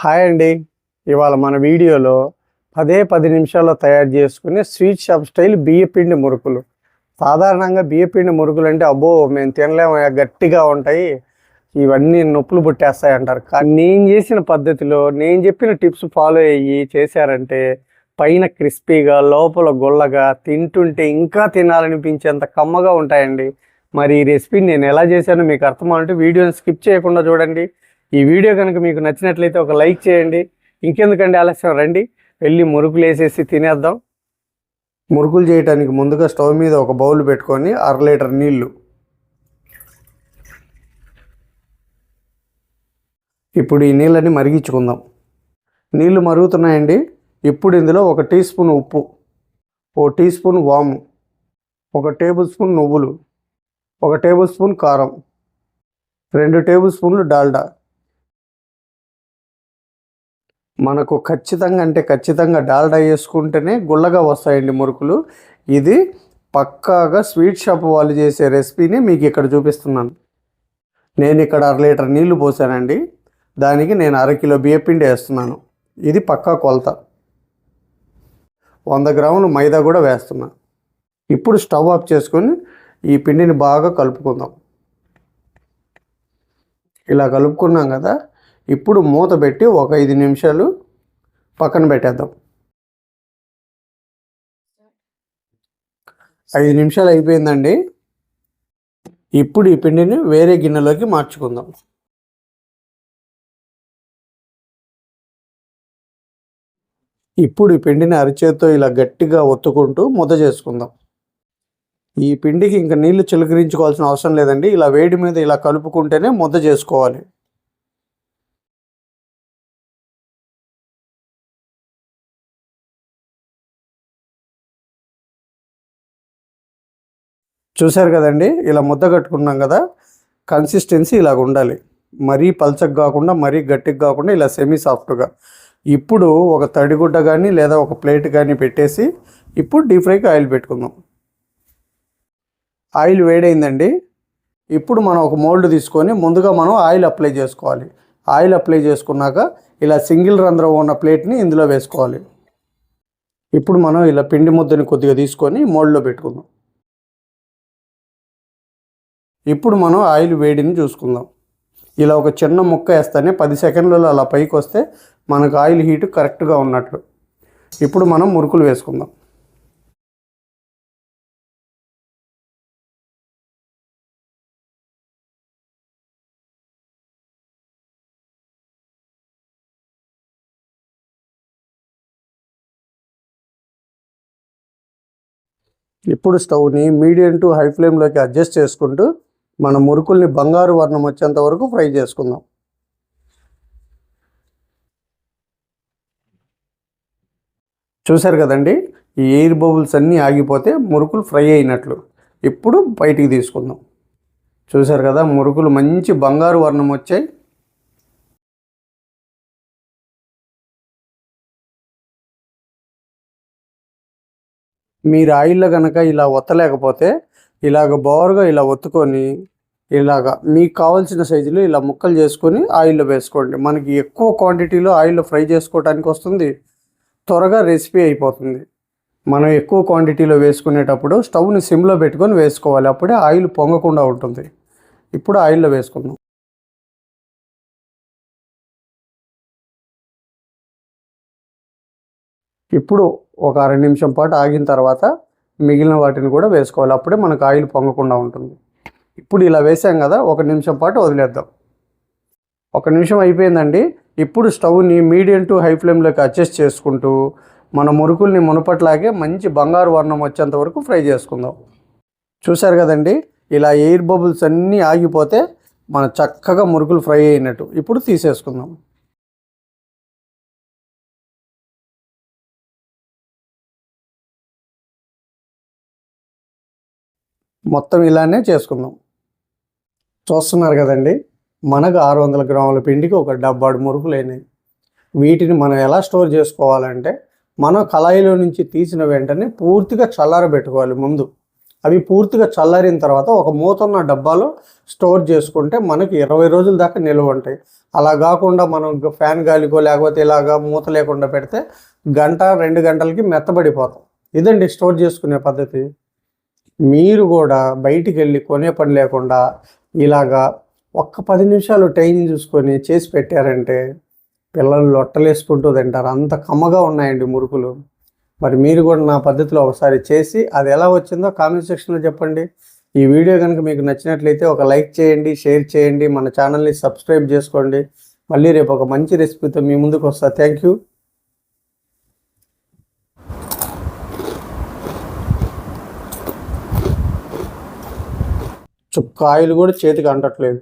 Hi అండి. ఇవాళ మన వీడియోలో పదే పది నిమిషాల్లో తయారు చేసుకునే స్వీట్ షాప్ స్టైల్ బియ్యపిండి మురుకులు. సాధారణంగా బియ్యపిండి మురుకులు అంటే అబ్బో మేము తినలేము గట్టిగా ఉంటాయి. ఇవన్నీ నొప్పులు పుట్టేస్తాయి అంటారు. కానీ నేను చేసిన పద్ధతిలో నేను చెప్పిన టిప్స్ ఫాలో అయ్యి చేశారంటే పైన క్రిస్పీగా లోపల గుల్లగా తింటుంటే ఇంకా తినాలనిపించేంత కమ్మగా ఉంటాయండి. మరి ఈ రెసిపీని నేను ఎలా చేశానో మీకు అర్థమంటే వీడియోని స్కిప్ చేయకుండా చూడండి. ఈ వీడియో కనుక మీకు నచ్చినట్లయితే ఒక లైక్ చేయండి. ఇంకెందుకండి ఆలస్యం? రండి. వెళ్ళి మురుకులు వేసేసి తినేద్దాం. మురుకులు చేయడానికి ముందుగా స్టవ్ మీద ఒక బౌల్ పెట్టుకొని అర లీటర్ నీళ్ళు ఇప్పుడు ఈ నీళ్ళని మరిగించుకుందాం. నీళ్ళు మరుగుతున్నాయండి. ఇప్పుడు ఇందులో ఒక టీ స్పూన్ ఉప్పు ఓ టీ స్పూన్ వాము ఒక టేబుల్ స్పూన్ నువ్వులు ఒక టేబుల్ స్పూన్ కారం రెండు టేబుల్ స్పూన్లు డాల్డా. మనకు ఖచ్చితంగా అంటే ఖచ్చితంగా డాల్డా వేసుకుంటేనే గుల్లగా వస్తాయండి మురుకులు. ఇది పక్కాగా స్వీట్ షాప్ వాళ్ళు చేసే రెసిపీని మీకు ఇక్కడ చూపిస్తున్నాను. నేను ఇక్కడ అర లీటర్ నీళ్ళు పోసానండి. దానికి నేను అరకిలో బియ్యపిండి వేస్తున్నాను. ఇది పక్కా కొలత. వంద గ్రాములు మైదా కూడా వేస్తున్నా. ఇప్పుడు స్టవ్ ఆఫ్ చేసుకొని ఈ పిండిని బాగా కలుపుకుందాం. ఇలా కలుపుకున్నాం కదా ఇప్పుడు మూత పెట్టి ఒక ఐదు నిమిషాలు పక్కన పెట్టేద్దాం. ఐదు నిమిషాలు అయిపోయిందండి. ఇప్పుడు ఈ పిండిని వేరే గిన్నెలోకి మార్చుకుందాం. ఇప్పుడు ఈ పిండిని అరిచేతో ఇలా గట్టిగా ఒత్తుకుంటూ ముద్ద చేసుకుందాం. ఈ పిండికి ఇంకా నీళ్ళు చిలకరించుకోవాల్సిన అవసరం లేదండి. ఇలా వేడి మీద ఇలా కలుపుకుంటేనే ముద్ద చేసుకోవాలి. చూశారు కదండి? ఇలా ముద్ద కట్టుకున్నాం కదా కన్సిస్టెన్సీ ఇలాగ ఉండాలి. మరీ పల్చగా కాకుండా మరీ గట్టిగా కాకుండా ఇలా సెమీ సాఫ్ట్గా ఇప్పుడు ఒక తడిగుడ్డ కానీ లేదా ఒక ప్లేట్ కానీ పెట్టేసి ఇప్పుడు డీప్ ఫ్రైకి ఆయిల్ పెట్టుకుందాం. ఆయిల్ వేడైందండి. ఇప్పుడు మనం ఒక మోల్డ్ తీసుకొని ముందుగా మనం ఆయిల్ అప్లై చేసుకోవాలి. ఆయిల్ అప్లై చేసుకున్నాక ఇలా సింగిల్ రంధ్రం ఉన్న ప్లేట్ని ఇందులో వేసుకోవాలి. ఇప్పుడు మనం ఇలా పిండి ముద్దని కొద్దిగా తీసుకొని మోల్డ్లో పెట్టుకుందాం. ఇప్పుడు మనం ఆయిల్ వేడిని చూసుకుందాం. ఇలా ఒక చిన్న ముక్క వేస్తేనే పది సెకండ్లలో అలా పైకి వస్తే మనకు ఆయిల్ హీట్ కరెక్ట్గా ఉన్నట్లు. ఇప్పుడు మనం మురుకులు వేసుకుందాం. ఇప్పుడు స్టవ్ని మీడియం టు హై ఫ్లేమ్లోకి అడ్జస్ట్ చేసుకుంటూ మన మురుకుల్ని బంగారు వర్ణం వచ్చేంత వరకు ఫ్రై చేసుకుందాం. చూశారు కదండి? ఈ ఎయిర్ బబుల్స్ అన్నీ ఆగిపోతే మురుకులు ఫ్రై అయినట్లు. ఇప్పుడు బయటికి తీసుకుందాం. చూశారు కదా? మురుకులు మంచి బంగారు వర్ణం వచ్చాయి. మీరు ఆయిల్లో కనుక ఇలా ఒత్తలేకపోతే ఇలాగ బోర్గా ఇలా ఒత్తుకొని ఇలాగ మీకు కావాల్సిన సైజులో ఇలా ముక్కలు చేసుకొని ఆయిల్లో వేసుకోండి. మనకి ఎక్కువ క్వాంటిటీలో ఆయిల్లో ఫ్రై చేసుకోవడానికి వస్తుంది. త్వరగా రెసిపీ అయిపోతుంది. మనం ఎక్కువ క్వాంటిటీలో వేసుకునేటప్పుడు స్టవ్ని సిమ్లో పెట్టుకొని వేసుకోవాలి. అప్పుడే ఆయిల్ పొంగకుండా ఉంటుంది. ఇప్పుడు ఆయిల్లో వేసుకుందాం. ఇప్పుడు ఒక అర నిమిషం పాటు ఆగిన తర్వాత మిగిలిన వాటిని కూడా వేసుకోవాలి. అప్పుడే మనకు ఆయిల్ పొంగకుండా ఉంటుంది. ఇప్పుడు ఇలా వేసాం కదా ఒక నిమిషం పాటు వదిలేద్దాం. ఒక నిమిషం అయిపోయిందండి. ఇప్పుడు స్టవ్ని మీడియం టు హై ఫ్లేమ్లోకి అడ్జస్ట్ చేసుకుంటూ మన మురుకుల్ని మునుపట్లాగే మంచి బంగారు వర్ణం వచ్చేంత వరకు ఫ్రై చేసుకుందాం. చూశారు కదండి? ఇలా ఎయిర్ బబుల్స్ అన్నీ ఆగిపోతే మన చక్కగా మురుకులు ఫ్రై అయినట్టు. ఇప్పుడు తీసేసుకుందాం. మొత్తం ఇలానే చేసుకుందాం. చూస్తున్నారు కదండి మనకు ఆరు వందల గ్రాముల పిండికి ఒక డబ్బాడు మురుకులు అయినాయి వీటిని మనం ఎలా స్టోర్ చేసుకోవాలంటే మనం కళాయిలో నుంచి తీసిన వెంటనే పూర్తిగా చల్లారబెట్టుకోవాలి ముందు. అవి పూర్తిగా చల్లారిన తర్వాత ఒక మూతన్న డబ్బాలో స్టోర్ చేసుకుంటే మనకి ఇరవై రోజుల దాకా నిల్వ ఉంటాయి. అలా కాకుండా మనం ఫ్యాన్ గాలికో లేకపోతే ఇలాగా మూత లేకుండా పెడితే గంట రెండు గంటలకి మెత్తబడిపోతాం. ఇదండి స్టోర్ చేసుకునే పద్ధతి. మీరు కూడా బయటికి వెళ్ళి కొనే పని లేకుండా ఇలాగా ఒక్క పది నిమిషాలు టైం చూసుకొని చేసి పెట్టారంటే పిల్లలు లొట్టలేసుకుంటూ తింటారు. అంత కమ్మగా ఉన్నాయండి మురుకులు. మరి మీరు కూడా నా పద్ధతిలో ఒకసారి చేసి అది ఎలా వచ్చిందో కామెంట్ సెక్షన్లో చెప్పండి. ఈ వీడియో కనుక మీకు నచ్చినట్లయితే ఒక లైక్ చేయండి షేర్ చేయండి మన ఛానల్ని సబ్స్క్రైబ్ చేసుకోండి. మళ్ళీ రేపు ఒక మంచి రెసిపీతో మీ ముందుకు వస్తా. Thank you. చుక్క ఆయిల్ కూడా చేతికి అంటట్లేదు.